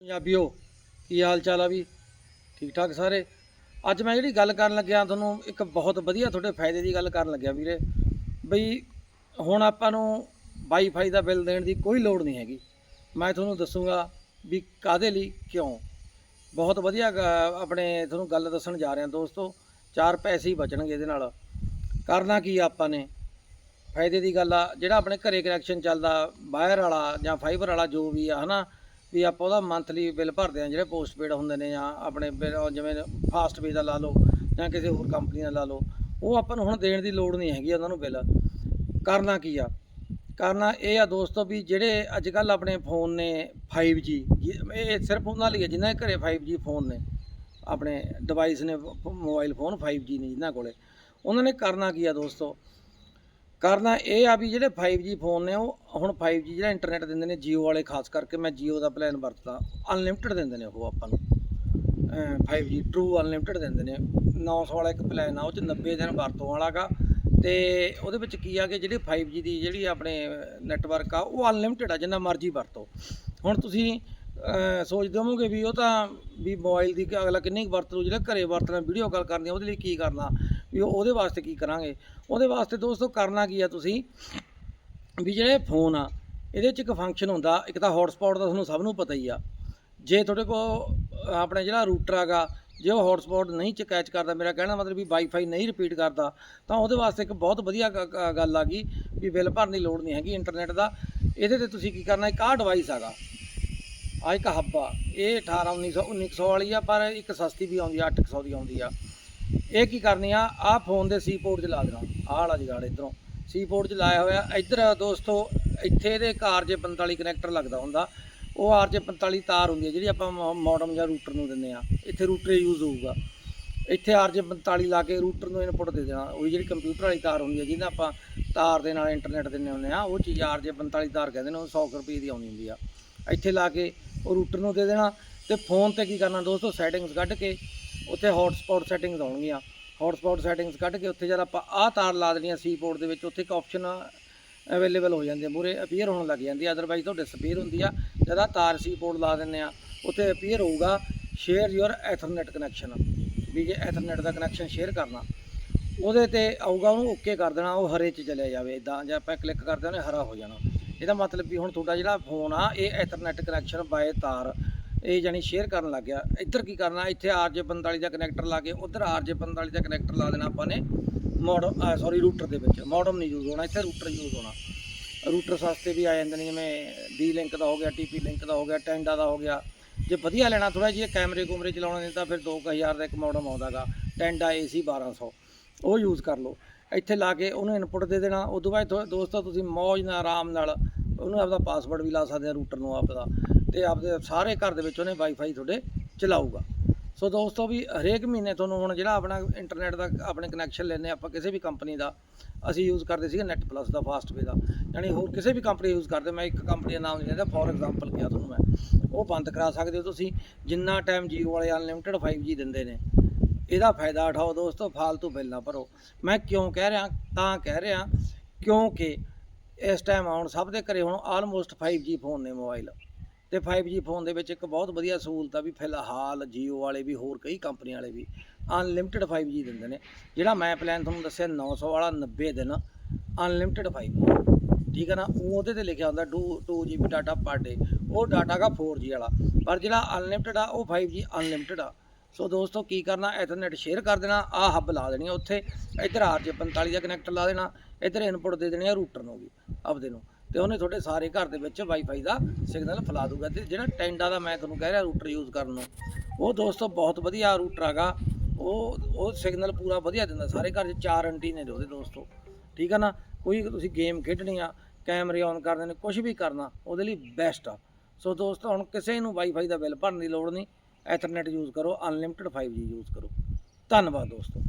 ਪੰਜਾਬੀਓ, ਕੀ ਹਾਲ ਚਾਲ ਆ ਵੀ? ਠੀਕ ਠਾਕ ਸਾਰੇ? ਅੱਜ ਮੈਂ ਜਿਹੜੀ ਗੱਲ ਕਰਨ ਲੱਗਿਆ, ਤੁਹਾਨੂੰ ਇੱਕ ਬਹੁਤ ਵਧੀਆ ਤੁਹਾਡੇ ਫਾਇਦੇ ਦੀ ਗੱਲ ਕਰਨ ਲੱਗਿਆ ਵੀਰੇ। ਬਈ, ਹੁਣ ਆਪਾਂ ਨੂੰ ਵਾਈਫਾਈ ਦਾ ਬਿੱਲ ਦੇਣ ਦੀ ਕੋਈ ਲੋੜ ਨਹੀਂ ਹੈਗੀ। ਮੈਂ ਤੁਹਾਨੂੰ ਦੱਸੂਗਾ ਵੀ ਕਾਦੇ ਲਈ, ਕਿਉਂ? ਬਹੁਤ ਵਧੀਆ ਆਪਣੇ ਤੁਹਾਨੂੰ ਗੱਲ ਦੱਸਣ ਜਾ ਰਿਹਾ ਦੋਸਤੋ, ਚਾਰ ਪੈਸੇ ਹੀ ਬਚਣਗੇ ਇਹਦੇ ਨਾਲ। ਕਰਨਾ ਕੀ ਆ ਆਪਾਂ ਨੇ? ਫਾਇਦੇ ਦੀ ਗੱਲ ਆ, ਜਿਹੜਾ ਆਪਣੇ ਘਰੇ ਕਨੈਕਸ਼ਨ ਚੱਲਦਾ, ਵਾਇਰ ਵਾਲਾ ਜਾਂ ਫਾਈਬਰ ਵਾਲਾ ਜੋ ਵੀ ਆ, ਹਨਾ? ਵੀ ਆਪਾਂ ਉਹਦਾ ਮੰਥਲੀ ਬਿੱਲ ਭਰਦੇ ਆ ਜਿਹੜੇ ਪੋਸਟਪੇਡ ਹੁੰਦੇ ਨੇ ਜਾਂ ਆਪਣੇ ਬਿੱਲ ਉਹ ਜਿਵੇਂ ਫਾਸਟਪੇ ਦਾ ਲਾ ਲਓ ਜਾਂ ਕਿਸੇ ਹੋਰ ਕੰਪਨੀ ਦਾ ਲਾ ਲਓ, ਉਹ ਆਪਾਂ ਨੂੰ ਹੁਣ ਦੇਣ ਦੀ ਲੋੜ ਨਹੀਂ ਹੈਗੀ ਉਹਨਾਂ ਨੂੰ ਬਿੱਲ ਕਰਨਾ ਕੀ ਆ? ਕਰਨਾ ਇਹ ਆ ਦੋਸਤੋ ਵੀ ਜਿਹੜੇ ਅੱਜ ਕੱਲ ਆਪਣੇ ਫੋਨ ਨੇ 5G ਜਿ- ਇਹ ਸਿਰਫ ਉਹਨਾਂ ਲਈ ਹੈ ਜਿਨ੍ਹਾਂ ਦੇ ਘਰੇ 5G ਫੋਨ ਨੇ। ਆਪਣੇ ਡਿਵਾਈਸ ਨੇ ਮੋਬਾਈਲ ਫੋਨ 5G ਨੇ ਜਿਨ੍ਹਾਂ ਕੋਲੇ। ਉਹਨਾਂ ਨੇ ਕਰਨਾ ਕੀ ਆ ਦੋਸਤੋ? ਕਰਨਾ ਇਹ ਆ ਵੀ ਜਿਹੜੇ 5G ਫੋਨ ਨੇ ਉਹ ਹੁਣ 5G ਜਿਹੜਾ ਇੰਟਰਨੈਟ ਦਿੰਦੇ ਨੇ Jio ਵਾਲੇ ਖਾਸ ਕਰਕੇ ਮੈਂ Jio ਦਾ ਪਲਾਨ ਵਰਤਦਾ ਅਨਲਿਮਿਟਿਡ ਦਿੰਦੇ ਨੇ ਉਹ ਆਪਾਂ ਨੂੰ। ਅਮ 5G ਟਰੂ ਅਨਲਿਮਿਟਿਡ ਦਿੰਦੇ ਨੇ। 900 ਵਾਲਾ ਇੱਕ ਪਲਾਨ ਆ ਉਹ ਚ 90 ਦਿਨ ਵਰਤੋਂ ਵਾਲਾਗਾ ਤੇ ਉਹਦੇ ਵਿੱਚ ਕੀ ਆ ਕਿ ਜਿਹੜੀ 5G ਦੀ ਜਿਹੜੀ ਆਪਣੇ ਨੈਟਵਰਕ ਆ ਉਹ ਅਨਲਿਮਿਟਿਡ ਆ ਜਿੰਨਾ ਮਰਜ਼ੀ ਵਰਤੋ। ਹੁਣ ਤੁਸੀਂ ਅਹ, ਸੋਚਦੇ ਹੋਵੋਗੇ ਵੀ ਉਹ ਤਾਂ ਵੀ ਮੋਬਾਈਲ ਦੀ ਕਿ ਅਗਲਾ ਕਿੰਨੀ ਕੁ ਵਰਤ ਲੂ ਜਿਹੜਾ ਘਰੇ ਵਰਤਣਾ ਵੀਡੀਓ ਕਾਲ ਕਰਨੀ ਉਹਦੇ ਲਈ ਕੀ ਕਰਨਾ? ਵੀ ਉਹਦੇ ਵਾਸਤੇ ਕੀ ਕਰਾਂਗੇ? ਉਹਦੇ ਵਾਸਤੇ ਦੋਸਤੋ ਕਰਨਾ ਕੀ ਆ ਤੁਸੀਂ? ਵੀ ਜਿਹੜੇ ਫੋਨ ਆ, ਇਹਦੇ 'ਚ ਇੱਕ ਫੰਕਸ਼ਨ ਹੁੰਦਾ, ਇੱਕ ਤਾਂ ਹੌਟਸਪੌਟ ਦਾ ਤੁਹਾਨੂੰ ਸਭ ਨੂੰ ਪਤਾ ਹੀ ਆ। ਜੇ ਤੁਹਾਡੇ ਕੋਲ ਆਪਣੇ ਜਿਹੜਾ ਰੂਟਰ ਹੈਗਾ, ਜੇ ਉਹ ਹੌਟਸਪੌਟ ਨਹੀਂ ਚ ਕੈਚ ਕਰਦਾ, ਮੇਰਾ ਕਹਿਣਾ ਮਤਲਬ ਵੀ ਵਾਈਫਾਈ ਨਹੀਂ ਰਿਪੀਟ ਕਰਦਾ, ਤਾਂ ਉਹਦੇ ਵਾਸਤੇ ਇੱਕ ਬਹੁਤ ਵਧੀਆ ਗ- ਗੱਲ ਆ ਗਈ ਵੀ ਬਿੱਲ ਭਰਨ ਦੀ ਲੋੜ ਨਹੀਂ ਹੈਗੀ ਇੰਟਰਨੈਟ ਦਾ। ਇਹਦੇ ਤੇ ਤੁਸੀਂ ਕੀ ਕਰਨਾ, ਇੱਕ ਆਹ ਡਿਵਾਈਸ ਹੈਗਾ ਆ ਇੱਕ ਹੱਬਾ, ਇਹ 18 1900 1900 ਵਾਲੀ ਆ, ਪਰ ਇੱਕ ਸਸਤੀ ਵੀ ਆਉਂਦੀ ਆ 800 ਦੀ ਆਉਂਦੀ ਆ। ਇਹ ਕੀ ਕਰਨੀ ਆ? ਆਹ ਫੋਨ ਦੇ ਸੀਪੋਰਟ 'ਚ ਲਾ ਦੇਣਾ। ਆਹ ਵਾਲਾ ਜਗਾੜ ਇਧਰੋਂ। ਸੀਪੋਰਟ 'ਚ ਲਾਇਆ ਹੋਇਆ। ਇੱਧਰ ਦੋਸਤੋ, ਇੱਥੇ ਇਹਦੇ ਇੱਕ RJ45 ਕਨੈਕਟਰ ਲੱਗਦਾ ਹੁੰਦਾ। ਉਹ RJ45 ਤਾਰ ਹੁੰਦੀ ਹੈ, ਜਿਹੜੀ ਆਪਾਂ ਮੋਡਮ ਜਾਂ ਰੂਟਰ ਨੂੰ ਦਿੰਦੇ ਆ ਇੱਥੇ ਰੂਟਰ ਯੂਜ਼ ਹੋਊਗਾ। ਇੱਥੇ RJ45 ਲਾ ਕੇ ਰੂਟਰ ਨੂੰ ਇਨਪੁਟ ਦੇ ਦੇਣਾ। ਉਹ ਜਿਹੜੀ ਕੰਪਿਊਟਰ ਵਾਲੀ ਤਾਰ ਹੁੰਦੀ ਹੈ, ਜਿਹਦੇ ਆਪਾਂ ਤਾਰ ਦੇ ਨਾਲ ਇੰਟਰਨੈਟ ਦਿੰਦੇ ਹੁੰਦੇ ਆ ਉਹ ਚੀਜ਼ RJ45 ਤਾਰ ਕਹਿੰਦੇ ਨੇ, ਉਹ 100 ਕੁ ਰੁਪਏ ਦੀ ਆਉਂਦੀ ਹੁੰਦੀ ਆ। ਇੱਥੇ ਲਾ ਕੇ ਉਹ ਰੂਟਰ ਨੂੰ ਦੇ ਦੇਣਾ। ਤੇ ਫੋਨ ਤੇ ਕੀ ਕਰਨਾ ਦੋਸਤੋ? ਸੈਟਿੰਗਸ ਕੱਢ ਕੇ ਉੱਥੇ ਹੌਟਸਪੌਟ ਸੈਟਿੰਗਸ ਆਉਣਗੀਆਂ। ਹੌਟਸਪੌਟ ਸੈਟਿੰਗਸ ਕੱਢ ਕੇ ਉੱਥੇ ਜਦ ਆਪਾਂ ਆਹ ਤਾਰ ਲਾ ਦੇਣੀ ਆ ਸੀ ਪੋਰਟ ਦੇ ਵਿੱਚ, ਉੱਥੇ ਇੱਕ ਆਪਸ਼ਨ ਅਵੇਲੇਬਲ ਹੋ ਜਾਂਦੀ ਹੈ ਮੂਰੇ ਅਪੀਅਰ ਹੋਣ ਲੱਗ ਜਾਂਦੀ ਹੈ ਅਦਰਵਾਈਜ਼ ਤੁਹਾਡੇ ਸਪੇਅਰ ਹੁੰਦੀ ਆ। ਜਦ ਆਹ ਤਾਰ ਸੀ ਪੋਰਟ ਲਾ ਦਿੰਦੇ ਆ, ਉੱਥੇ ਅਪੀਅਰ ਹੋਊਗਾ ਸ਼ੇਅਰ ਯੋਰ ਐਥਰਨੈਟ ਕਨੈਕਸ਼ਨ ਵੀ ਜੇ ਐਥਰਨੈਟ ਦਾ ਕਨੈਕਸ਼ਨ ਸ਼ੇਅਰ ਕਰਨਾ। ਉਹਦੇ ਤੇ ਆਊਗਾ, ਉਹਨੂੰ ਓਕੇ ਕਰ ਦੇਣਾ, ਉਹ ਹਰੇ 'ਚ ਚਲਿਆ ਜਾਵੇ। ਇਦਾਂ ਜੇ ਆਪਾਂ ਕਲਿੱਕ ਕਰਦੇ ਉਹਨੇ ਹਰਾ ਹੋ ਜਾਣਾ। ਇਹਦਾ ਮਤਲਬ ਵੀ ਹੁਣ ਤੁਹਾਡਾ ਜਿਹੜਾ ਫੋਨ ਆ, ਇਹ ਐਥਰਨੈਟ ਕਨੈਕਸ਼ਨ ਬਾਏ ਤਾਰ ਇਹ ਜਾਨੀ ਸ਼ੇਅਰ ਕਰਨ ਲੱਗ ਗਿਆ। ਇੱਧਰ ਕੀ ਕਰਨਾ, ਇੱਥੇ RJ45 ਦਾ ਕਨੈਕਟਰ ਲਾ ਕੇ ਉਧਰ RJ45 ਦਾ ਕਨੈਕਟਰ ਲਾ ਦੇਣਾ ਆਪਾਂ ਨੇ। ਮੋਡਮ ਸੌਰੀ ਰੂਟਰ ਦੇ ਵਿੱਚ। ਮੋਡਮ ਨਹੀਂ ਯੂਜ਼ ਹੋਣਾ, ਇੱਥੇ ਰੂਟਰ ਯੂਜ਼ ਹੋਣਾ। ਰੂਟਰ ਸਸਤੇ ਵੀ ਆ ਜਾਂਦੇ ਨੇ, ਜਿਵੇਂ ਡੀ ਲਿੰਕ ਦਾ ਹੋ ਗਿਆ ਟੀਪੀ ਲਿੰਕ ਦਾ ਹੋ ਗਿਆ ਟੈਂਡਾ ਦਾ ਹੋ ਗਿਆ। ਜੇ ਵਧੀਆ ਲੈਣਾ ਥੋੜਾ ਜਿਹਾ ਕੈਮਰੇ ਕੁਮਰੇ ਚਲਾਉਣੇ ਨੇ ਤਾਂ ਫਿਰ 2000 ਦਾ ਇੱਕ ਮੋਡਮ ਆਉਂਦਾਗਾ। ਟੈਂਡਾ AC 1200 ਉਹ ਯੂਜ਼ ਕਰ ਲਓ। ਇੱਥੇ ਲਾ ਕੇ ਉਹਨੂੰ ਇਨਪੁਟ ਦੇ ਦੇਣਾ। ਉਸ ਤੋਂ ਬਾਅਦ ਥੋ- ਦੋਸਤੋ, ਤੁਸੀਂ ਮੌਜ ਨਾਲ, ਆਰਾਮ ਨਾਲ ਉਹਨੂੰ ਆਪਦਾ ਪਾਸਵਰਡ ਵੀ ਲਾ ਸਕਦੇ ਆ ਰੂਟਰ ਨੂੰ ਆਪਦਾ। ਤੇ ਆਪਦੇ ਸਾਰੇ ਘਰ ਦੇ ਵਿੱਚ ਉਹਨੇ ਵਾਈਫਾਈ ਤੁਹਾਡੇ ਚਲਾਊਗਾ। ਸੋ ਦੋਸਤੋ ਵੀ ਹਰੇਕ ਮਹੀਨੇ ਤੁਹਾਨੂੰ ਹੁਣ ਜਿਹੜਾ ਆਪਣਾ ਇੰਟਰਨੈਟ ਦਾ ਆਪਣੇ ਕਨੈਕਸ਼ਨ ਲੈਨੇ ਆਪਾਂ ਕਿਸੇ ਵੀ ਕੰਪਨੀ ਦਾ, ਅਸੀਂ ਯੂਜ਼ ਕਰਦੇ ਸੀਗੇ ਨੈਟ ਪਲੱਸ ਦਾ ਫਾਸਟਵੇ ਦਾ। ਯਾਨੀ ਹੋਰ ਕਿਸੇ ਵੀ ਕੰਪਨੀ ਯੂਜ਼ ਕਰਦੇ, ਮੈਂ ਇੱਕ ਕੰਪਨੀ ਦਾ ਨਾਮ ਨਹੀਂ ਲੈਂਦਾ ਫੋਰ ਐਗਜ਼ਾਮਪਲ ਕਿਹਾ ਤੁਹਾਨੂੰ ਮੈਂ। ਉਹ ਬੰਦ ਕਰਾ ਸਕਦੇ ਹੋ ਤੁਸੀਂ, ਜਿੰਨਾ ਟਾਈਮ ਜੀਓ ਵਾਲੇ ਅਨਲਿਮਿਟਿਡ 5G ਦਿੰਦੇ ਨੇ। ਇਹਦਾ ਫਾਇਦਾ ਉਠਾਓ ਦੋਸਤੋ, ਫਾਲਤੂ ਬਿੱਲ ਨਾ ਭਰੋ। ਮੈਂ ਕਿਉਂ ਕਹਿ ਰਿਹਾ, ਤਾਂ ਕਹਿ ਰਿਹਾ, ਕਿਉਂਕਿ ਇਸ ਟਾਈਮ ਹੁਣ ਸਭ ਦੇ ਘਰੇ ਹੁਣ ਆਲਮੋਸਟ 5G ਫੋਨ ਨੇ ਮੋਬਾਈਲ ਤੇ 5G ਫੋਨ ਦੇ ਵਿੱਚ ਇੱਕ ਬਹੁਤ ਵਧੀਆ ਸਹੂਲਤ ਆ ਵੀ ਫਿਲਹਾਲ Jio ਵਾਲੇ ਵੀ, ਹੋਰ ਕਈ ਕੰਪਨੀ ਵਾਲੇ ਵੀ ਅਨਲਿਮਿਟਿਡ 5G ਦਿੰਦੇ ਨੇ। ਜਿਹੜਾ ਮੈਂ ਪਲਾਨ ਤੁਹਾਨੂੰ ਦੱਸਿਆ 900 ਵਾਲਾ 90 ਦਿਨ ਅਨਲਿਮਿਟਿਡ 5G ਠੀਕ ਹੈ ਨਾ? ਉਹਦੇ ਤੇ ਲਿਖਿਆ ਹੁੰਦਾ 2 2GB ਡਾਟਾ ਪਰ ਡੇ ਉਹ ਡਾਟਾ ਦਾ 4G ਵਾਲਾ। ਪਰ ਜਿਹੜਾ ਅਨਲਿਮਿਟਿਡ ਆ, ਉਹ 5G ਅਨਲਿਮਿਟਿਡ ਆ। ਸੋ ਦੋਸਤੋ, ਕੀ ਕਰਨਾ? ਐਥਰਨੈਟ ਸ਼ੇਅਰ ਕਰ ਦੇਣਾ। ਆ ਹੱਬ ਲਾ ਦੇਣੀ ਆ ਉੱਥੇ। ਇੱਧਰ RJ45 ਦਾ ਕਨੈਕਟਰ ਲਾ ਦੇਣਾ। ਇੱਧਰ ਇਨਪੁਟ ਦੇ ਦੇਣੀ ਆ ਰੂਟਰ ਨੂੰ ਵੀ, ਆਪਦੇ ਨੂੰ। ਤੇ ਉਹਨੇ ਤੁਹਾਡੇ ਸਾਰੇ ਘਰ ਦੇ ਵਿੱਚ ਵਾਈਫਾਈ ਦਾ ਸਿਗਨਲ ਫੈਲਾ ਦੂਗਾ ਤੇ ਜਿਹੜਾ ਟੈਂਡਾ ਦਾ ਮੈਂ ਤੁਹਾਨੂੰ ਕਹਿ ਰਿਹਾ ਰੂਟਰ ਯੂਜ਼ ਕਰਨ ਨੂੰ, ਉਹ ਦੋਸਤੋ ਬਹੁਤ ਵਧੀਆ ਰੂਟਰ ਹੈਗਾ। ਉਹ ਉਹ ਸਿਗਨਲ ਪੂਰਾ ਵਧੀਆ ਦਿੰਦਾ, ਸਾਰੇ ਘਰ 'ਚ ਚਾਰ ਐਂਟੀਨੇ ਨੇ ਉਹਦੇ ਦੋਸਤੋ। ਠੀਕ ਆ ਨਾ? ਕੋਈ ਤੁਸੀਂ ਗੇਮ ਖੇਡਣੀ ਆ ਕੈਮਰੇ ਔਨ ਕਰਦੇ ਨੇ ਕੁਝ ਵੀ ਕਰਨਾ, ਉਹਦੇ ਲਈ ਬੈਸਟ ਆ। ਸੋ ਦੋਸਤੋ, ਹੁਣ ਕਿਸੇ ਨੂੰ ਵਾਈਫਾਈ ਦਾ ਬਿੱਲ ਭਰਨ ਦੀ ਲੋੜ ਨਹੀਂ। ਐਥਰਨੈਟ ਯੂਜ਼ ਕਰੋ ਅਨਲਿਮਿਟਿਡ 5G ਯੂਜ਼ ਕਰੋ। ਧੰਨਵਾਦ ਦੋਸਤੋ।